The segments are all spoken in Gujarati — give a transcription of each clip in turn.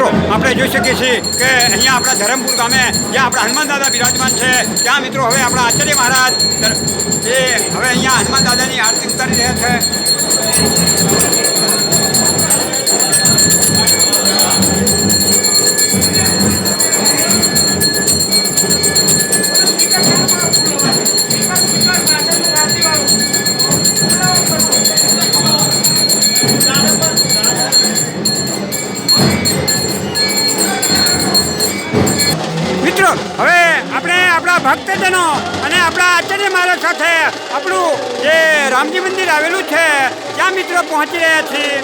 મિત્રો, આપણે જોઈ શકીએ છીએ કે અહીંયા આપણા ધરમપુર ગામે જ્યાં આપણા હનુમાન દાદા બિરાજમાન છે, ત્યાં મિત્રો હવે આપણા આચાર્ય મહારાજ એ હવે અહીંયા હનુમાન દાદાની આરતી ઉતારી રહ્યા છે. આપણે ભક્તજનો અને આપણા આચાર્ય મહારાજ સાથે આપણું જે રામજી મંદિર આવેલું છે, ત્યાં મિત્રો પહોંચી રહ્યા છીએ.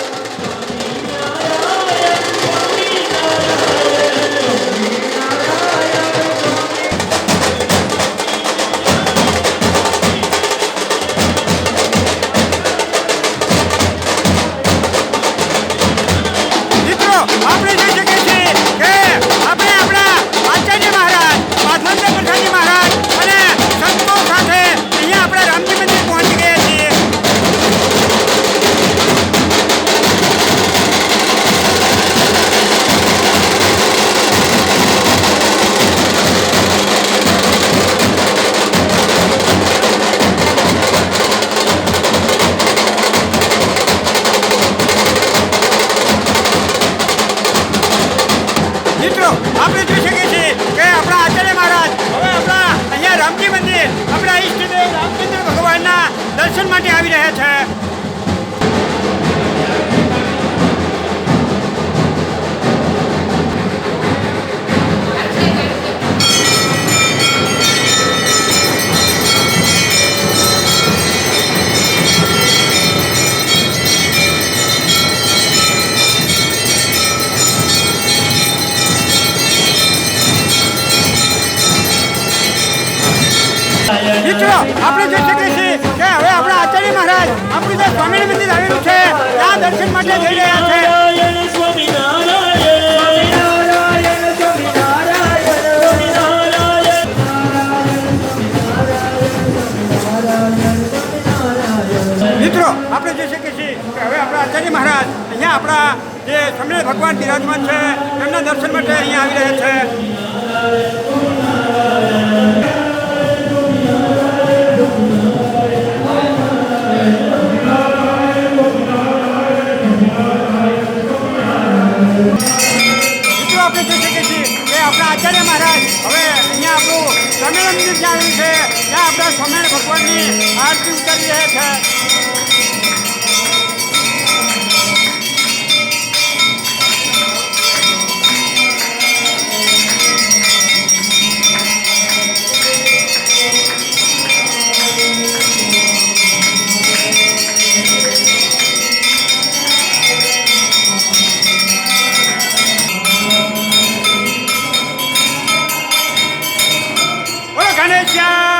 મિત્રો આપણે જોઈ શકીએ છીએ કે આપણા આચાર્ય મહારાજ હવે આપણા અહીંયા રામજી મંદિર મિત્રો આપણે જોઈ શકીએ છીએ કે હવે આપણા આચાર્ય મહારાજ આપણું જે સ્વામિનારાયણ મંદિર આવેલું છે ત્યાં દર્શન માટે જઈ રહ્યા છે. મિત્રો આપણે જોઈ શકીએ છીએ કે હવે આપણા આચાર્ય મહારાજ અહીંયા આપણા જે સમય ભગવાન બિરાજમાન છે તેમના દર્શન માટે અહીંયા આવી રહ્યા છે. હવે અહીંયા આપણું સ્વામિનારાયણ મંદિર છે. ત્યાં આપણે સ્વામિનારાયણ ભગવાનની આરતી ઉતારી રહ્યા છે Ganesha!